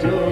do.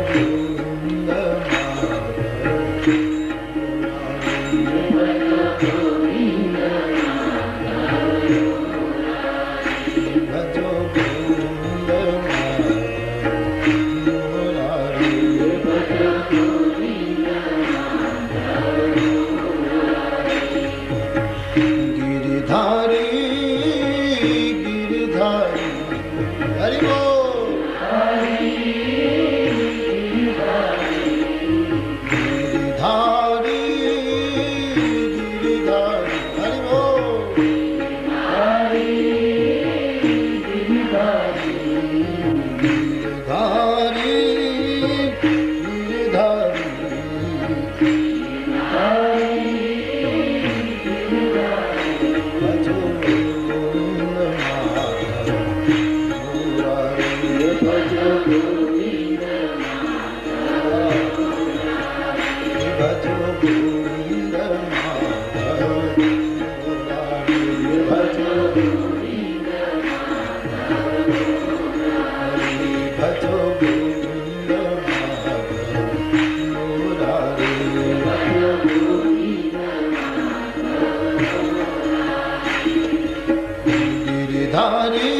verdade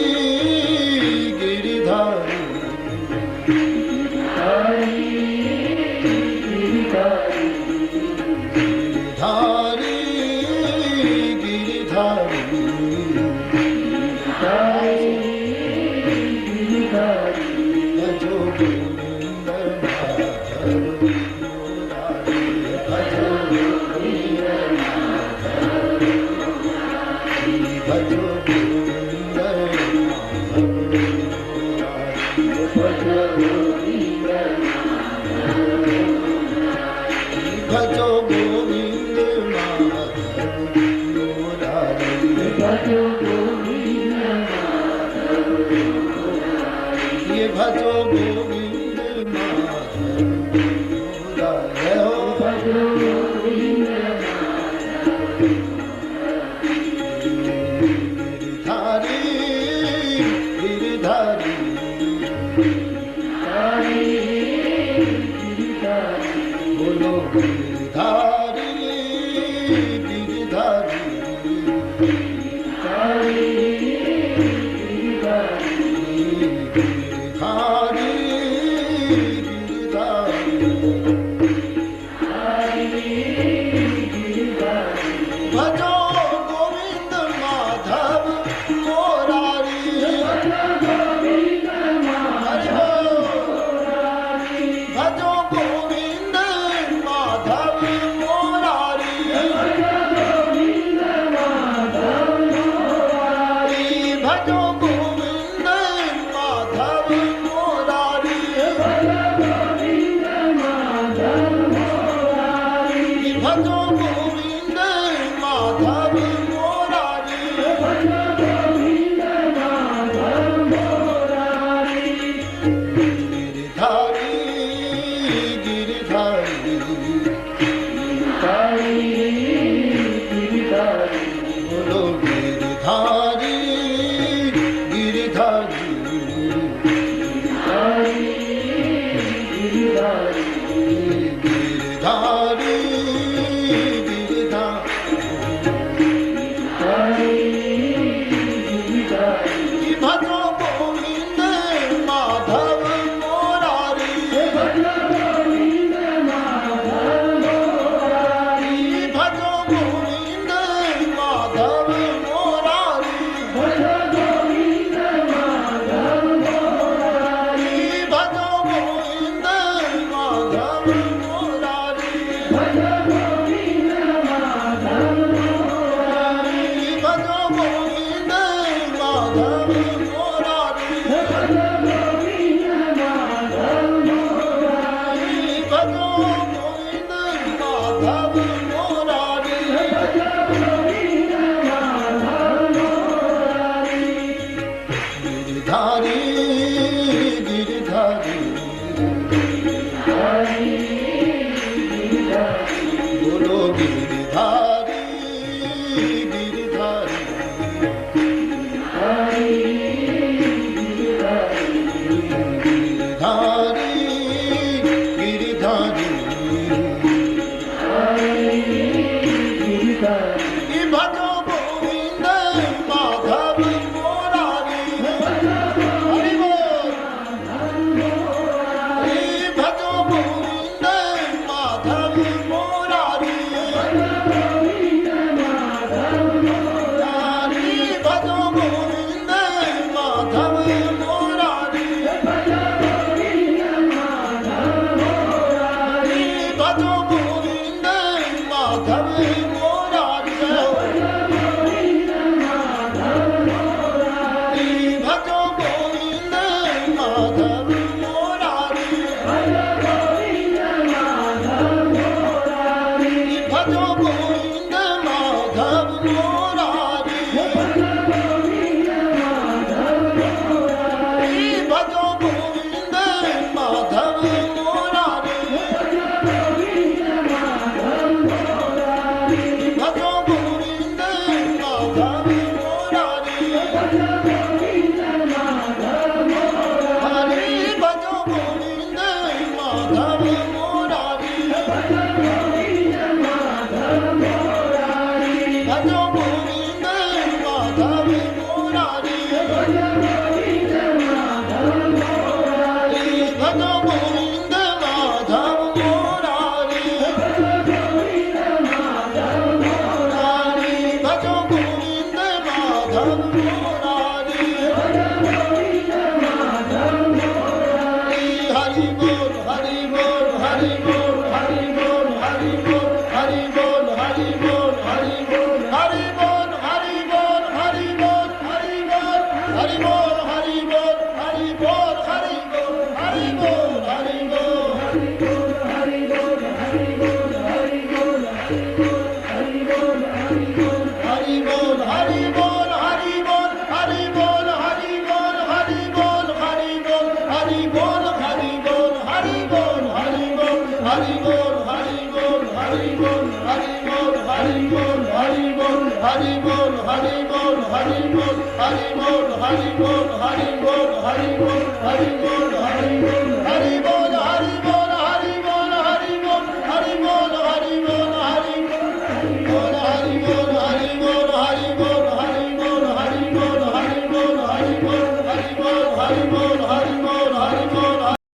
ভজ গোবিন্দ ধারি। ধারি ধারি ধারি। বিধান Haribo, Haribo, Haribo, Haribo, Haribo. Hari Bol, Hari Bol, Hari Bol, Hari Bol, Hari Bol, Hari Bol, Hari Bol.